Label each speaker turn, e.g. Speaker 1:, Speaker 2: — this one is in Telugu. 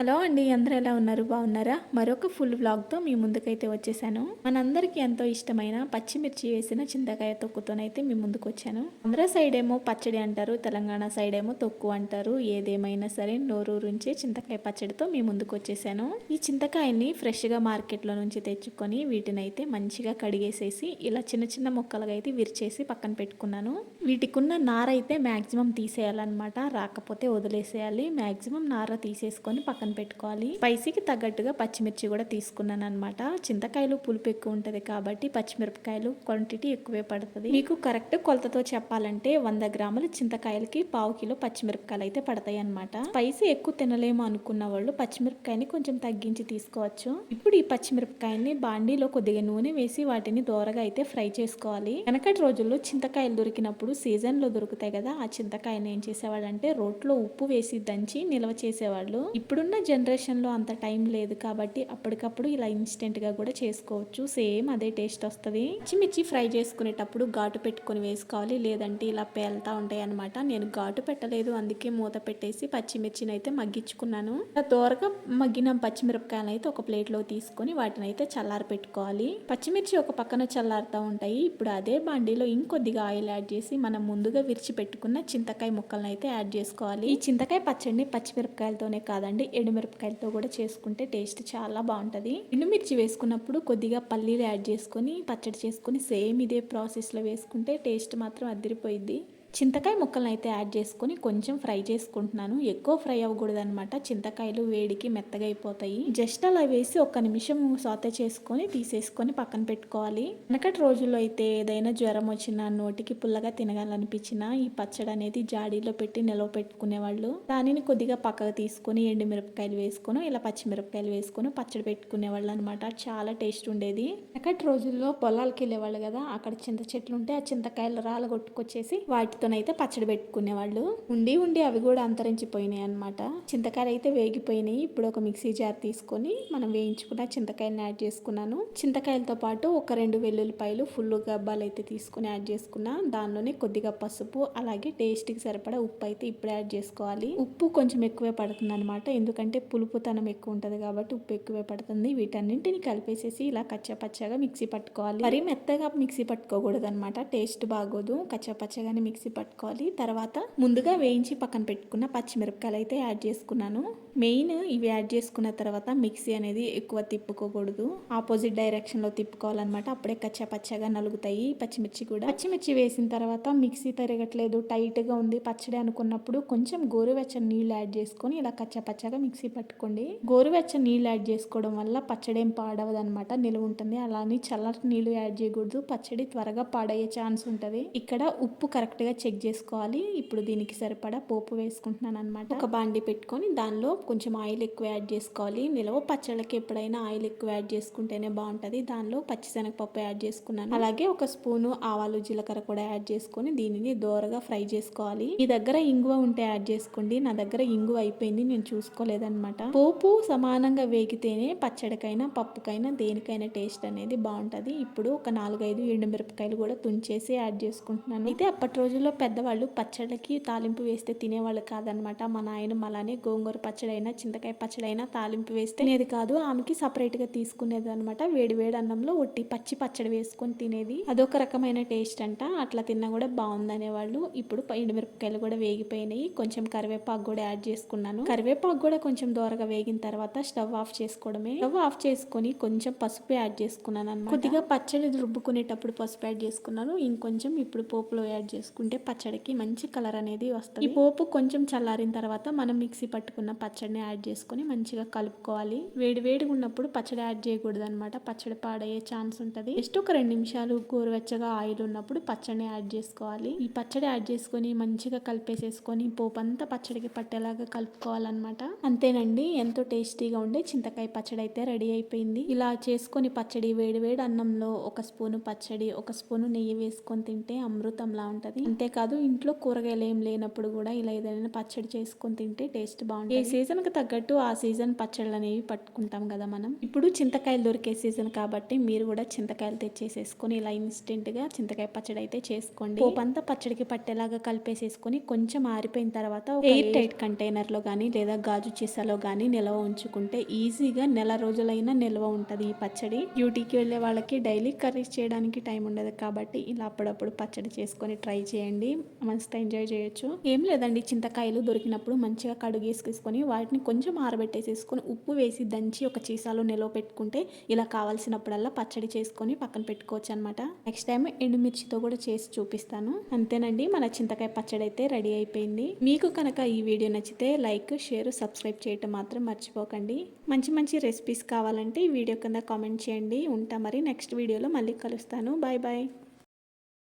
Speaker 1: హలో అండి అందరూ ఎలా ఉన్నారు? బాగున్నారా? మరొక ఫుల్ వ్లాగ్తో మీ ముందుకైతే వచ్చేసాను. మనందరికీ ఎంతో ఇష్టమైన పచ్చిమిర్చి వేసిన చింతకాయ తొక్కుతోనైతే మీ ముందుకు వచ్చాను ఆంధ్ర సైడ్ ఏమో పచ్చడి అంటారు తెలంగాణ సైడ్ ఏమో తొక్కు అంటారు. ఏదేమైనా సరే నోరూరుంచే చింతకాయ పచ్చడితో మీ ముందుకు వచ్చేసాను ఈ చింతకాయని ఫ్రెష్గా మార్కెట్లో నుంచి తెచ్చుకొని వీటిని అయితే మంచిగా కడిగేసేసి ఇలా చిన్న చిన్న ముక్కలుగా అయితే విరిచేసి పక్కన పెట్టుకున్నాను. వీటికున్న నార అయితే మ్యాక్సిమం తీసేయాలన్నమాట. రాకపోతే వదిలేసేయాలి. మ్యాక్సిమం నార తీసేసుకొని పక్కన పెట్టుకోవాలి. స్పైసీకి తగ్గట్టుగా పచ్చిమిర్చి కూడా తీసుకున్నాను అనమాట చింతకాయలు పులుపు ఎక్కువ ఉంటుంది కాబట్టి పచ్చిమిరపకాయలు క్వాంటిటీ ఎక్కువే పడుతుంది. మీకు కరెక్ట్ కొలతతో చెప్పాలంటే వంద గ్రాముల చింతకాయలకి పావు కిలో పచ్చిమిరపకాయలు అయితే పడతాయి అనమాట స్పైసీ ఎక్కువ తినలేము అనుకున్న వాళ్ళు పచ్చిమిరపకాయని కొంచెం తగ్గించి తీసుకోవచ్చు. ఇప్పుడు ఈ పచ్చిమిరపకాయని బాండీలో కొద్దిగా నూనె వేసి వాటిని దోరగా అయితే ఫ్రై చేసుకోవాలి. వెనకటి రోజుల్లో చింతకాయలు దొరికినప్పుడు సీజన్లో దొరుకుతాయి కదా ఆ చింతకాయని ఏం చేసేవాళ్ళంటే రోట్లో ఉప్పు వేసి దంచి నిల్వ చేసేవాళ్ళు. ఇప్పుడున్న జనరేషన్లో అంత టైం లేదు కాబట్టి అప్పటికప్పుడు ఇలా ఇన్స్టెంట్గా కూడా చేసుకోవచ్చు. సేమ్ అదే టేస్ట్ వస్తుంది. పచ్చిమిర్చి ఫ్రై చేసుకునేటప్పుడు ఘాటు పెట్టుకొని వేసుకోవాలి. లేదంటే ఇలా పేలుతా ఉంటాయి అనమాట నేను ఘాటు పెట్టలేదు. అందుకే మూత పెట్టేసి పచ్చిమిర్చిని అయితే మగ్గించుకున్నాను. ఇలా మగ్గిన పచ్చిమిరపకాయలు అయితే ఒక ప్లేట్లో తీసుకొని వాటిని అయితే చల్లారి పెట్టుకోవాలి. పచ్చిమిర్చి ఒక పక్కన చల్లారుతూ ఉంటాయి. ఇప్పుడు అదే బాండీలో ఇంకొద్దిగా ఆయిల్ యాడ్ చేసి మనం ముందుగా విరిచి పెట్టుకున్న చింతకాయ ముక్కలను అయితే యాడ్ చేసుకోవాలి. ఈ చింతకాయ పచ్చడిని పచ్చిమిరపకాయలతోనే కాదండి ఎండుమిరపకాయలతో కూడా చేసుకుంటే టేస్ట్ చాలా బాగుంటుంది. ఎండుమిర్చి వేసుకున్నప్పుడు కొద్దిగా పల్లీలు యాడ్ చేసుకొని పచ్చడి చేసుకొని సేమ్ ఇదే ప్రాసెస్లో వేసుకుంటే టేస్ట్ మాత్రం అదిరిపోయింది చింతకాయ ముక్కలను అయితే యాడ్ చేసుకొని కొంచెం ఫ్రై చేసుకుంటున్నాను. ఎక్కువ ఫ్రై అవ్వకూడదు అనమాట చింతకాయలు వేడికి మెత్తగా అయిపోతాయి. జస్ట్ అలా వేసి ఒక్క నిమిషం సాతే చేసుకొని తీసేసుకొని పక్కన పెట్టుకోవాలి. వెనకటి రోజుల్లో అయితే ఏదైనా జ్వరం వచ్చినా నోటికి పుల్లగా తినగాలనిపించినా ఈ పచ్చడి అనేది జాడీలో పెట్టి నిలవ పెట్టుకునేవాళ్ళు. దానిని కొద్దిగా పక్కకు తీసుకొని ఎండు మిరపకాయలు వేసుకొని ఇలా పచ్చిమిరపకాయలు వేసుకొని పచ్చడి పెట్టుకునేవాళ్ళు అనమాట చాలా టేస్ట్ ఉండేది. వెనకటి రోజుల్లో పొలాలకి వెళ్ళేవాళ్ళు కదా అక్కడ చింత చెట్లు ఉంటే ఆ చింతకాయలు రాలగొట్టుకొచ్చేసి వాటితోనైతే పచ్చడి పెట్టుకునేవాళ్ళు. ఉండి ఉండి అవి కూడా అంతరించిపోయినాయి అనమాట చింతకాయలు అయితే వేగిపోయినాయి. ఇప్పుడు ఒక మిక్సీ జార్ తీసుకొని మనం వేయించుకున్న చింతకాయలను యాడ్ చేసుకున్నాను. చింతకాయలతో పాటు ఒక రెండు వెల్లుల్లిపాయలు ఫుల్ గబ్బాలు అయితే తీసుకుని యాడ్ చేసుకున్నా. దానిలోనే కొద్దిగా పసుపు అలాగే టేస్ట్కి సరిపడా ఉప్పు అయితే ఇప్పుడు యాడ్ చేసుకోవాలి. ఉప్పు కొంచెం ఎక్కువే పడుతుంది అనమాట ఎందుకంటే పులుపుతనం ఎక్కువ ఉంటుంది కాబట్టి ఉప్పు ఎక్కువే పడుతుంది. వీటన్నింటిని కలిపేసేసి ఇలా కచ్చపచ్చగా మిక్సీ పట్టుకోవాలి. మరీ మెత్తగా మిక్సీ పట్టుకోకూడదు అనమాట టేస్ట్ బాగోదు. కచ్చపచ్చగానే మిక్సీ పట్టుకోవాలి. తర్వాత ముందుగా వేయించి పక్కన పెట్టుకున్న పచ్చిమిరపకాయలు అయితే యాడ్ చేసుకున్నాను. మెయిన్ ఇవి యాడ్ చేసుకున్న తర్వాత మిక్సీ అనేది ఎక్కువ తిప్పుకోకూడదు. ఆపోజిట్ డైరెక్షన్లో తిప్పుకోవాలన్నమాట. అప్పుడే కచ్చా పచ్చగా నలుగుతాయి. పచ్చిమిర్చి కూడా. పచ్చిమిర్చి వేసిన తర్వాత మిక్సీ తిరగట్లేదు. టైట్గా ఉంది. పచ్చడి అనుకున్నప్పుడు కొంచెం గోరువెచ్చని నీళ్ళు యాడ్ చేసుకొని ఇలా కచ్చా పచ్చగా మిక్సీ పట్టుకోండి. గోరువెచ్చని నీళ్ళు యాడ్ చేసుకోవడం వల్ల పచ్చడి ఏం పాడవదు అనమాట నిలువ ఉంటుంది. అలానే చల్లటి నీళ్ళు యాడ్ చేయకూడదు. పచ్చడి త్వరగా పాడయ్యే ఛాన్స్ ఉంటుంది. ఇక్కడ ఉప్పు కరెక్ట్గా చెక్ చేసుకోవాలి. ఇప్పుడు దీనికి సరిపడా పోపు వేసుకుంటున్నాను అనమాట ఒక బాండి పెట్టుకొని దానిలో కొంచెం ఆయిల్ ఎక్కువ యాడ్ చేసుకోవాలి. నిలవ పచ్చళ్ళకి ఎప్పుడైనా ఆయిల్ ఎక్కువ యాడ్ చేసుకుంటేనే బాగుంటుంది. దానిలో పచ్చిశనగపప్పు యాడ్ చేసుకున్నాను. అలాగే ఒక స్పూను ఆవాలు జీలకర్ర కూడా యాడ్ చేసుకొని దీనిని దోరగా ఫ్రై చేసుకోవాలి. మీ దగ్గర ఇంగువ ఉంటే యాడ్ చేసుకోండి. నా దగ్గర ఇంగువ అయిపోయింది. నేను చూసుకోలేదనమాట పోపు సమానంగా వేగితేనే పచ్చడికైనా పప్పుకైనా దేనికైనా టేస్ట్ అనేది బాగుంటుంది. ఇప్పుడు ఒక నాలుగైదు ఎండుమిరపకాయలు కూడా తుంచేసి యాడ్ చేసుకుంటున్నాను. అయితే అప్పటి రోజుల్లో పెద్దవాళ్ళు పచ్చడికి తాలింపు వేస్తే తినేవాళ్ళు కాదనమాట. మా నాయన అలానే గోంగూర పచ్చడి అయినా చింతకాయ పచ్చడి అయినా తాలింపు వేస్తే తినేది కాదు. ఆమెకి సపరేట్గా తీసుకునేది అనమాట వేడి వేడి అన్నంలో ఒట్టి పచ్చి పచ్చడి వేసుకొని తినేది. అదొక రకమైన టేస్ట్ అంట. అట్లా తిన్నా కూడా బాగుందనేవాళ్ళు. ఇప్పుడు ఎండుమిరపకాయలు కూడా వేగిపోయినాయి. కొంచెం కరివేపాకు కూడా యాడ్ చేసుకున్నాను. కరివేపాకు కూడా కొంచెం దూరగా వేగిన తర్వాత స్టవ్ ఆఫ్ చేసుకోవడమే. స్టవ్ ఆఫ్ చేసుకొని కొంచెం పసుపు యాడ్ చేసుకున్నాను అనమాట కొద్దిగా పచ్చడి రుబ్బుకునేటప్పుడు పసుపు యాడ్ చేసుకున్నాను. ఇంకొంచెం ఇప్పుడు పోపులో యాడ్ చేసుకుంటే పచ్చడికి మంచి కలర్ అనేది వస్తుంది. ఈ పోపు కొంచెం చల్లారిన తర్వాత మనం మిక్సీ పట్టుకున్న పచ్చడిని యాడ్ చేసుకొని మంచిగా కలుపుకోవాలి. వేడి వేడిగా ఉన్నప్పుడు పచ్చడి యాడ్ చేయకూడదు అనమాట పచ్చడి పాడయ్యే ఛాన్స్ ఉంటుంది. జస్ట్ ఒక రెండు నిమిషాలు గోరువెచ్చగా ఆయిల్ ఉన్నప్పుడు పచ్చడిని యాడ్ చేసుకోవాలి. ఈ పచ్చడి యాడ్ చేసుకొని మంచిగా కలిపేసేసుకొని పోపు అంతా పచ్చడికి పట్టేలాగా కలుపుకోవాలన్నమాట. అంతేనండి ఎంతో టేస్టీగా ఉండే చింతకాయ పచ్చడి అయితే రెడీ అయిపోయింది. ఇలా చేసుకొని పచ్చడి వేడి వేడి అన్నంలో ఒక స్పూను పచ్చడి ఒక స్పూను నెయ్యి వేసుకొని తింటే అమృతంలా ఉంటుంది. అంతే కాదు ఇంట్లో కూరగాయలు ఏం లేనప్పుడు కూడా ఇలా ఏదైనా పచ్చడి చేసుకొని తింటే టేస్ట్ బాగుంటుంది. ఏ సీజన్కి తగ్గట్టు ఆ సీజన్ పచ్చళ్ళు అనేవి పట్టుకుంటాం కదా మనం. ఇప్పుడు చింతకాయలు దొరికే సీజన్ కాబట్టి మీరు కూడా చింతకాయలు తెచ్చేసేసుకొని ఇలా ఇన్స్టెంట్గా చింతకాయ పచ్చడి అయితే చేసుకోండి. పోపంతా పచ్చడికి పట్టేలాగా కలిపేసేసుకొని కొంచెం ఆరిపోయిన తర్వాత ఎయిర్ టైట్ కంటైనర్లో కానీ లేదా గాజు చీసాలో కానీ నిల్వ ఉంచుకుంటే ఈజీగా నెల రోజులైనా నిల్వ ఉంటుంది ఈ పచ్చడి. డ్యూటీకి వెళ్ళే వాళ్ళకి డైలీ కర్రీస్ చేయడానికి టైం ఉండదు కాబట్టి ఇలా అప్పుడప్పుడు పచ్చడి చేసుకొని ట్రై చేయండి. మస్తు ఎంజాయ్ చేయొచ్చు. ఏం లేదండి చింతకాయలు దొరికినప్పుడు మంచిగా కడుగేసుకొని వాటిని కొంచెం ఆరబెట్టేసేసుకొని ఉప్పు వేసి దంచి ఒక చీసాలో నిల్వ పెట్టుకుంటే ఇలా కావాల్సినప్పుడల్లా పచ్చడి చేసుకొని పక్కన పెట్టుకోవచ్చు అనమాట నెక్స్ట్ టైం ఎండుమిర్చితో కూడా చేసి చూపిస్తాను. అంతేనండి మన చింతకాయ పచ్చడి అయితే రెడీ అయిపోయింది. మీకు కనుక ఈ వీడియో నచ్చితే లైక్ షేర్ సబ్స్క్రైబ్ చేయటం మాత్రం మర్చిపోకండి. మంచి మంచి రెసిపీస్ కావాలంటే ఈ వీడియో కింద కామెంట్ చేయండి. ఉంటా మరి నెక్స్ట్ వీడియోలో మళ్ళీ కలుస్తాను. Bye bye.